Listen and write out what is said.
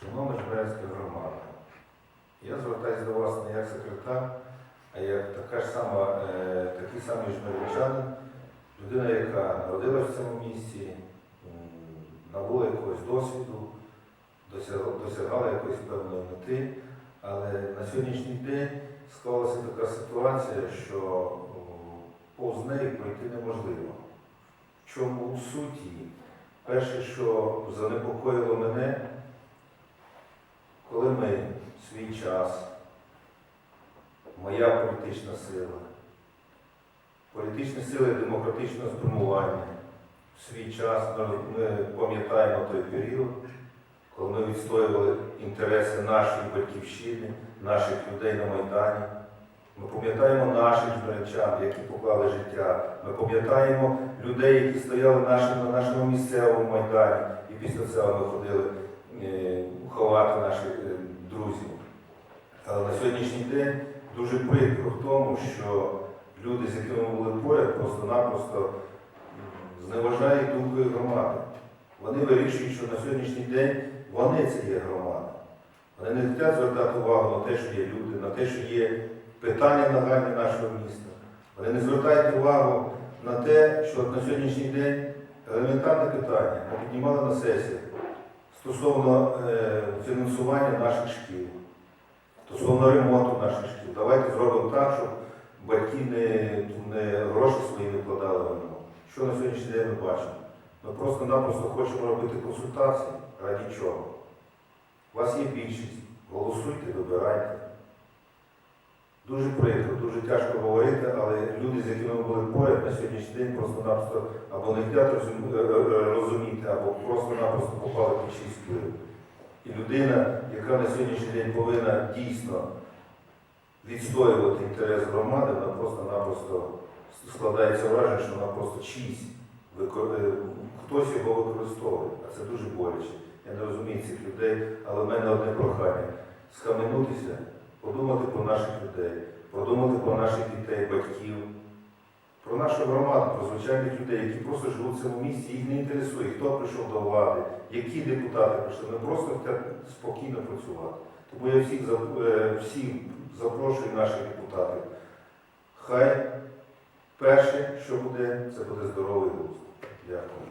Шановна Жмеринська громада, я звертаюся до вас не як секретар, а як така ж сама, е, такий самий жмеринчанин, людина, яка народилася в цьому місці, набула якогось досвіду, досягала якоїсь певної мети, але на сьогоднішній день склалася така ситуація, що повз неї пройти неможливо. В чому суть її? Перше, що занепокоїло мене, коли ми свій час, моя політична сила, політичні сили демократичного спрямування, в свій час ми, пам'ятаємо той період, коли ми відстоювали інтереси нашої батьківщини, наших людей на Майдані. Ми пам'ятаємо наших жмеринчан, які поклали життя. Ми пам'ятаємо людей, які стояли на нашому місцевому майдані, і після цього ми ходили ховати наших е, друзів. Але на сьогоднішній день дуже прикро в тому, що люди, з якими були поряд, просто-напросто зневажають думкою громади. Вони вирішують, що на сьогоднішній день вони це є громада. Вони не хочуть звертати увагу на те, що є люди, на те, що є питання нагальні нашого міста. Вони не звертають увагу на те, що на сьогоднішній день елементарне питання ми піднімали на сесії стосовно е, фінансування наших шкіл, стосовно ремонту наших шкіл. Давайте зробимо так, щоб батьки не, не гроші свої не вкладали в ремонт. Що на сьогоднішній день ми бачимо? Ми просто-напросто хочемо робити консультації. Раді чого? У вас є більшість. Голосуйте, вибирайте. Дуже прикро, дуже тяжко говорити, але люди, з якими ми були поряд на сьогоднішній день, просто-напросто або не розум- е, е, розуміти, або просто-напросто попали під чийсь вплив. І людина, яка на сьогоднішній день повинна дійсно відстоювати інтерес громади, вона просто-напросто складається враження, що вона просто чийсь, е, хтось його використовує. А це дуже боляче. Я не розумію цих людей, але в мене одне прохання схаменутися, подумати про наших людей, подумати про наших дітей, батьків, про нашу громаду, про звичайних людей, які просто живуть в цьому місті, їх не інтересує, хто прийшов до влади, які депутати прийшли. Ми просто спокійно працювати. Тому я всіх, е, всім запрошую наших депутатів. Хай перше, що буде, це буде здоровий глузд. Дякую.